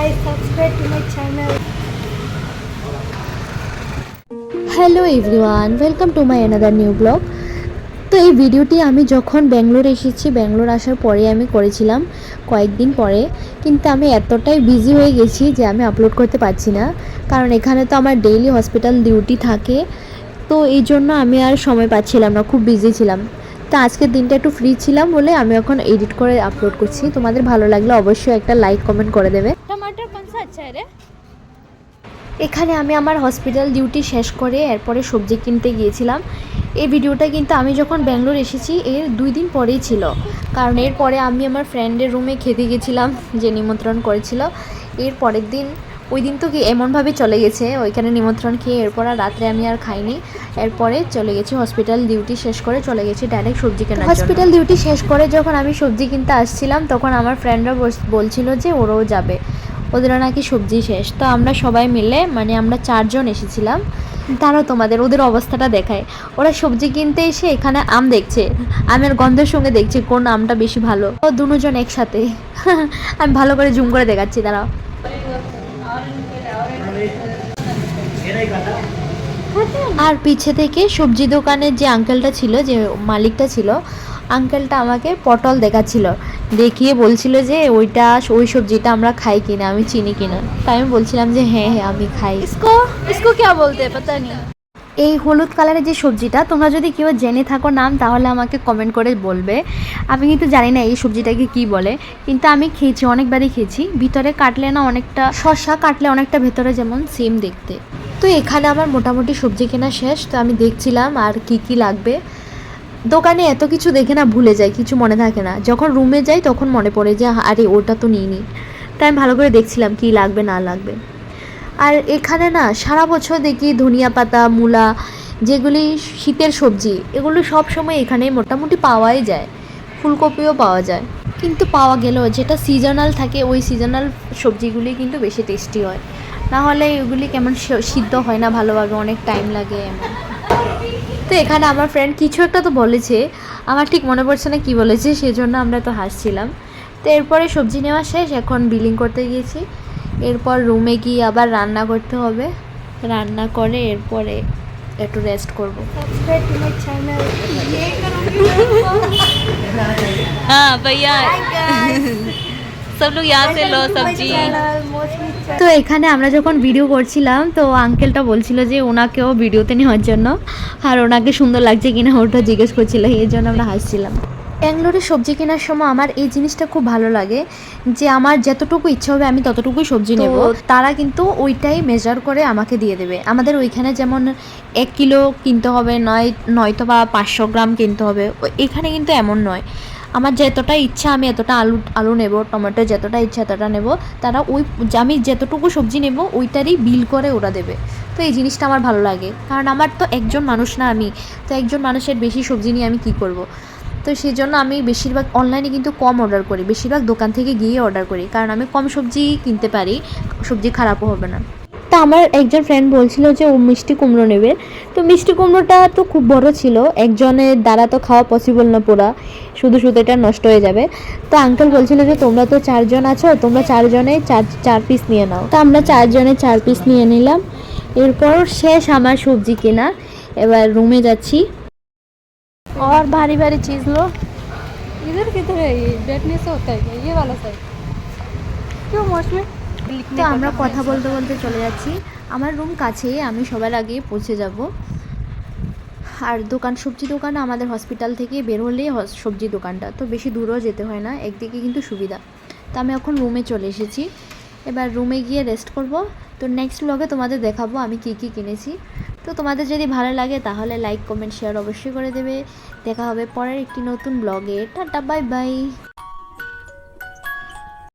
guys, subscribe to my channel. Hello everyone welcome to my another new vlog তো এই ভিডিওটি আমি যখন ব্যাঙ্গালোর এসেছি ব্যাঙ্গালোর আসার পরে আমি করেছিলাম কয়েকদিন পরে। কিন্তু আমি এতটাই বিজি হয়ে গেছি যে আমি আপলোড করতে পারছি না। কারণ এখানে তো আমার ডেইলি হসপিটাল ডিউটি থাকে। তো এই জন্য আমি আর সময় পাচ্ছিলাম না খুব বিজি ছিলাম। তো আজকের দিনটা একটু ফ্রি ছিলাম বলে আমি এখন এডিট করে আপলোড করছি। তোমাদের ভালো লাগলে অবশ্যই একটা লাইক কমেন্ট করে দেবে। এখানে আমি আমার হসপিটাল ডিউটি শেষ করে এরপরে সবজি কিনতে গিয়েছিলাম। এই ভিডিওটা কিন্তু আমি যখন ব্যাঙ্গলোর এসেছি এর দুই দিন পরেই ছিল। কারণ এরপরে আমি আমার ফ্রেন্ডের রুমে খেতে গেছিলাম যে নিমন্ত্রণ করেছিল। এর পরের দিন ওই দিন তো কি এমনভাবে চলে গেছে ওইখানে নিমন্ত্রণ খেয়ে এরপর আর রাত্রে আমি আর খাইনি। এরপরে চলে গেছি হসপিটাল ডিউটি শেষ করে চলে গেছি ডাইরেক্ট সবজি কেনার হসপিটাল ডিউটি শেষ করে যখন আমি সবজি কিনতে আসছিলাম তখন আমার ফ্রেন্ডরা বলছিল যে ওরাও যাবে। ওদেরও নাকি সবজি শেষ। তো আমরা সবাই মিলে মানে আমরা চারজন এসেছিলাম। তারাও তোমাদের, ওদের অবস্থাটা দেখায়। ওরা সবজি কিনতে এসে এখানে আম দেখছে। আমের গন্ধের সঙ্গে দেখছে কোন আমটা বেশি ভালো। ও দুজন একসাথে। আমি ভালো করে জুম করে দেখাচ্ছি তারা আর পিছে থেকে সবজি দোকানের যে আঙ্কেলটা ছিল, যে মালিকটা ছিল আঙ্কেলটা আমাকে পটল দেখাচ্ছিল। দেখিয়ে বলছিল যে ওইটা ওই সবজিটা আমরা খাই কিনা আমি চিনি কিনা। তাই আমি বলছিলাম যে হ্যাঁ হ্যাঁ আমি খাই। ইসকো ইসকো কে বলতে পাতা নেই। এই হলুদ কালারের যে সবজিটা তোমরা যদি কেউ জেনে থাকো নাম তাহলে আমাকে কমেন্ট করে বলবে। আমি কিন্তু জানি না এই সবজিটাকে কি বলে কিন্তু আমি খেয়েছি অনেকবারই খেয়েছি। ভিতরে কাটলে না অনেকটা শসা কাটলে অনেকটা ভেতরে যেমন সেম দেখতে। তো এখানে আমার মোটামুটি সবজি কেনা শেষ তো আমি দেখছিলাম আর কি কি লাগবে। দোকানে এত কিছু দেখে না ভুলে যাই, কিছু মনে থাকে না। যখন রুমে যাই তখন মনে পড়ে যে, আরে, ওটা তো নিই নি তাই আমি ভালো করে দেখছিলাম কি লাগবে, না লাগবে। আর এখানে না, সারা বছর দেখি ধনিয়া পাতা, মূলা, যেগুলি শীতের সবজি, এগুলো সব সময় এখানে মোটামুটি পাওয়াই যায়। ফুলকপিও পাওয়া যায়। কিন্তু পাওয়া গেলেও যেটা সিজনাল থাকে, ওই সিজনাল সবজিগুলি কিন্তু বেশি টেস্টি হয়। না হলে এগুলি কেমন সিদ্ধ হয় না ভালোভাবে, অনেক টাইম লাগে এমন। তো এখানে আমার ফ্রেন্ড কিছু একটা তো বলেছে। আমার ঠিক মনে পড়ছে না কি বলেছে সেজন্য আমরা তো হাসছিলাম। তো এরপরে সবজি নেওয়া শেষ এখন বিলিং করতে গিয়েছি। এরপর রুমে গিয়ে আবার রান্না করতে হবে। রান্না করে এরপরে একটু রেস্ট করব। হ্যাঁ ভাইয়া সব লোক সে লো সবজি তো এখানে আমরা যখন ভিডিও করছিলাম তো আঙ্কেলটা বলছিল যে ওনাকেও ভিডিওতে নেওয়ার জন্য। আর ওনাকে সুন্দর লাগছে কিনা ওটা জিজ্ঞেস করছিল এই জন্য আমরা হাসছিলাম। ব্যাঙ্গালোরে সবজি কেনার সময় আমার এই জিনিসটা খুব ভালো লাগে যে আমার যতটুকু ইচ্ছা হবে আমি ততটুকুই সবজি নেব। তারা কিন্তু ওইটাই মেজার করে আমাকে দিয়ে দেবে। আমাদের ওইখানে যেমন এক কিলো কিনতে হবে নয় নয়তো বা পাঁচশো গ্রাম কিনতে হবে এখানে কিন্তু এমন নয়। আমার যতটা ইচ্ছা, আমি এতটা আলু আলু নেব, টমেটো যতটা ইচ্ছা এতটা নেব। তারা ওই আমি যতটুকু সবজি নেব, ওইটারই বিল করে ওরা দেবে। তো এই জিনিসটা আমার ভালো লাগে। কারণ আমার তো একজন মানুষ না আমি। তো একজন মানুষের বেশি সবজি নিয়ে আমি কি করব? তো সেই জন্য আমি বেশিরভাগ অনলাইনে কিন্তু কম অর্ডার করি। বেশিরভাগ দোকান থেকে গিয়ে অর্ডার করি। কারণ আমি কম সবজি কিনতে পারি, সবজি খারাপও হবে না। তা আমার একজন ফ্রেন্ড বলছিল যে ও মিষ্টি কুমড়ো নেবে তো মিষ্টি কুমড়োটা তো খুব বড় ছিল একজনের দ্বারা তো খাওয়া পসিবল না পুরা শুধু শুধু এটা নষ্ট হয়ে যাবে তো আঙ্কেল বলছিল যে তোমরা তো চারজন আছো তোমরা চারজনে চার চার পিস নিয়ে নাও তো আমরা চারজনে চার পিস নিয়ে নিলাম এরপর শেষ আমার সবজি কেনা এবার রুমে যাচ্ছি और भारी भारी चीज लो इधर किधर है ये बैठने से होता है क्या ये वाला साइड क्यों मौसमी তো আমরা কথা বলতে বলতে চলে যাচ্ছি। আমার রুম কাছেই আমি সবার আগে পৌঁছে যাব। আর দোকান সবজি দোকান আমাদের হসপিটাল থেকে বের হলেই হস- সবজি দোকানটা। তো বেশি দূরেও যেতে হয় না একদিকে কিন্তু সুবিধা। তো আমি এখন রুমে চলে এসেছি। এবার রুমে গিয়ে রেস্ট করব। তো নেক্সট ব্লগে তোমাদের দেখাবো আমি কি কি কিনেছি। তো তোমাদের যদি ভালো লাগে তাহলে লাইক কমেন্ট শেয়ার অবশ্যই করে দেবে। দেখা হবে পরের একটি নতুন ব্লগে টাটা বাই বাই